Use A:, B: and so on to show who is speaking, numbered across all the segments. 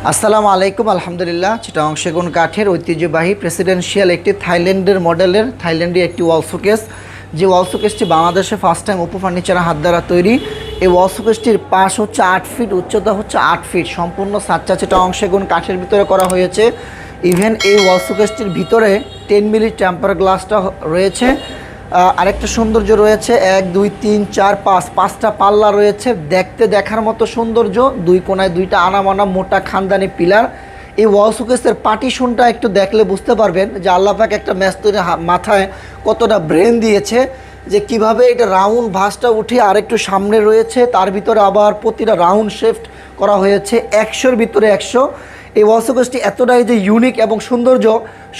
A: আসসালামু আলাইকুম, আলহামদুলিল্লাহ। চিটাং সেগুন কাঠের ঐতিহ্যবাহী প্রেসিডেন্সিয়াল একটি থাইল্যান্ডের মডেলের থাইল্যান্ডের একটি ওয়াল শোকেস যে ওয়াল শোকেসটি বাংলাদেশে ফার্স্ট টাইম ওপো ফার্নিচারের হাত দ্বারা তৈরি। এই ওয়াল শোকেসটির পাশ হচ্ছে আট ফিট উচ্চতা হচ্ছে আট ফিট সম্পূর্ণ সাচ্চা চিটাং সেগুন কাঠের ভিতরে করা হয়েছে। ইভেন এই ওয়াল শোকেসটির ভিতরে টেন মিলি টেম্পার গ্লাসটা রয়েছে। আরেকটা সৌন্দর্য রয়েছে। এক, দুই, তিন, চার, পাঁচ। পাঁচটা পাল্লা রয়েছে। দেখতে দেখার মতো সৌন্দর্য। দুই কোনায় দুইটা আনামানা মোটা খানদানি পিলার। এই ওয়াল শোকেসের পার্টিশনটা একটু দেখলে বুঝতে পারবেন যে আল্লাপাক একটা ম্যাস্তুরি মাথায় কতটা ব্রেন দিয়েছে যে কীভাবে এটা রাউন্ড ভাঁজটা উঠে আরেকটু সামনে রয়েছে। তার ভিতরে আবার প্রতিটা রাউন্ড শেফট করা হয়েছে। একশোর ভিতরে একশো। এই ওয়াসোকেসটি এতটাই যে ইউনিক এবং সৌন্দর্য,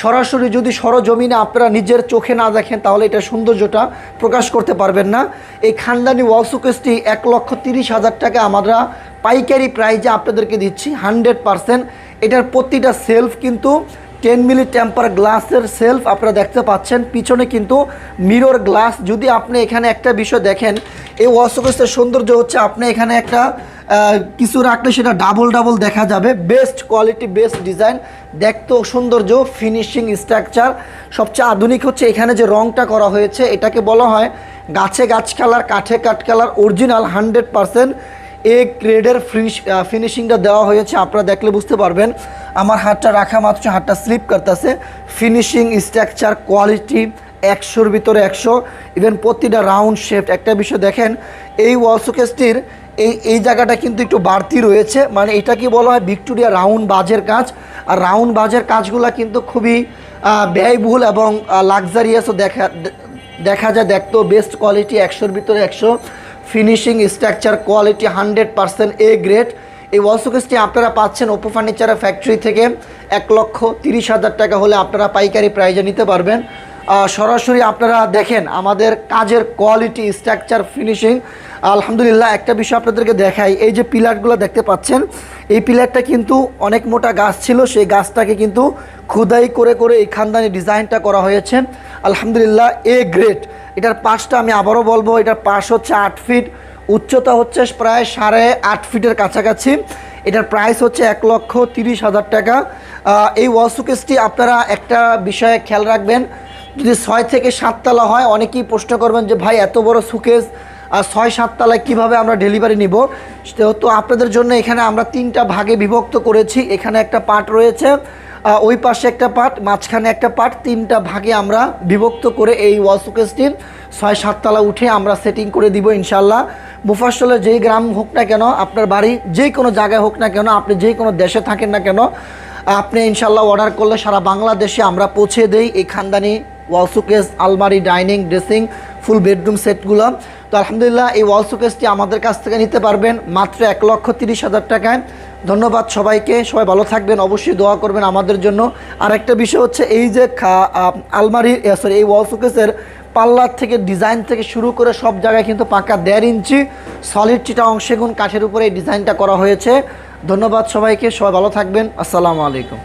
A: সরাসরি যদি সরজমিনে আপনারা নিজের চোখে না দেখেন, তাহলে এটা সৌন্দর্যটা প্রকাশ করতে পারবেন না। এই খানদানি ওয়াসোকেসটি এক লক্ষ তিরিশ হাজার টাকা আমরা পাইকারি প্রাইজে আপনাদেরকে দিচ্ছি হান্ড্রেড পারসেন্ট এটার প্রতিটা সেলফ কিন্তু টেন মিলি টেম্পার গ্লাসের সেলফ আপনারা দেখতে পাচ্ছেন। পিছনে কিন্তু মিরর গ্লাস যদি আপনি এখানে একটা বিষয় দেখেন, এই ওয়াশোকেসের সৌন্দর্য হচ্ছে আপনি এখানে একটা কিছু রাখলে সেটা ডাবল ডাবল দেখা যাবে। বেস্ট কোয়ালিটি বেস্ট ডিজাইন দেখতেও সৌন্দর্য ফিনিশিং স্ট্রাকচার সবচেয়ে আধুনিক হচ্ছে এখানে যে রংটা করা হয়েছে, এটাকে বলা হয় গাছে গাছ কালার, কাঠে কাঠ colour original hundred percent A গ্রেডের ফিনিশ ফিনিশিংটা দেওয়া হয়েছে। আপনারা দেখলে বুঝতে পারবেন, আমার হাতটা রাখা মাত্র, হাতটা স্লিপ করতেছে। ফিনিশিং স্ট্রাকচার কোয়ালিটি একশোর ভিতরে একশো। ইভেন প্রতিটা রাউন্ড শেপ একটা বিষয় দেখেন, এই ওয়াল শোকেসটির এই এই জায়গাটা কিন্তু একটু বাড়তি রয়েছে। মানে এটা কি বলা হয়? ভিক্টোরিয়া রাউন্ড বাজের কাজ। আর রাউন্ড বাজের কাজগুলো কিন্তু খুবই ব্যয়বহুল এবং লাক্সারিয়াসও দেখা দেখা যায়। দেখতেও বেস্ট কোয়ালিটি একশোর ভিতরে একশো। Finishing structure quality hundred percent A grade এই ওয়ালসোকেসটি আপনারা পাচ্ছেন ওপো ফার্নিচারের ফ্যাক্টরি থেকে এক লক্ষ তিরিশ হাজার টাকা হলে আপনারা পাইকারি প্রাইজে নিতে পারবেন। সরাসরি আপনারা দেখেন আমাদের কাজের কোয়ালিটি স্ট্রাকচার ফিনিশিং আলহামদুলিল্লাহ, একটা বিষয় আপনাদেরকে দেখাই। এই যে পিলারগুলো দেখতে পাচ্ছেন, এই পিলারটা কিন্তু অনেক মোটা গাছ ছিল। সেই গাছটাকে কিন্তু খুদাই করে করে এই খানদানি ডিজাইনটা করা হয়েছে। আলহামদুলিল্লাহ এ গ্রেট এটার পাশটা আমি আবারও বলব, এটার পাশ হচ্ছে আট ফিট উচ্চতা হচ্ছে প্রায় সাড়ে আট ফিটের কাছাকাছি। এটার প্রাইস হচ্ছে এক লক্ষ তিরিশ হাজার টাকা। এই ওয়াসুকেসটি আপনারা একটা বিষয়ে খেয়াল রাখবেন যদি ছয় থেকে সাততলা হয়, অনেকেই প্রশ্ন করবেন যে, ভাই, এত বড় সুকেস, আর ছয় সাততলায় কীভাবে আমরা ডেলিভারি নিব? তো আপনাদের জন্য এখানে আমরা তিনটা ভাগে বিভক্ত করেছি। এখানে একটা পার্ট রয়েছে ওই পাশে একটা পার্ট, মাঝখানে একটা পার্ট। তিনটা ভাগে আমরা বিভক্ত করে এই ওয়াল শোকেসটির ছয় সাততলা উঠে আমরা সেটিং করে দিব ইনশাল্লাহ মুফাসলের যেই গ্রাম হোক না কেন, আপনার বাড়ি যে কোনো জায়গায় হোক না কেন, আপনি যে কোনো দেশে থাকেন না কেন, আপনি ইনশাল্লাহ অর্ডার করলে সারা বাংলাদেশে আমরা পৌঁছে দেই এই খানদানি ওয়াল শোকেস আলমারি, ডাইনিং, ড্রেসিং, ফুল বেডরুম সেটগুলো। তো আলহামদুলিল্লাহ এই ওয়াল শোকেসটি আমাদের কাছ থেকে নিতে পারবেন মাত্র এক লক্ষ তিরিশ হাজার টাকায়। ধন্যবাদ সবাইকে, সবাই ভালো থাকবেন, অবশ্যই দোয়া করবেন আমাদের জন্য। আর একটা বিষয় হচ্ছে এই যে আলমারি সরি এই ওয়াল শোকেসের পাল্লার থেকে ডিজাইন থেকে শুরু করে সব জায়গায় কিন্তু পাকা দেড় ইঞ্চি সলিড চিটা অংশেগুন কাঠের উপরে এই ডিজাইনটা করা হয়েছে। ধন্যবাদ সবাইকে, সবাই ভালো থাকবেন। আসসালামু আলাইকুম।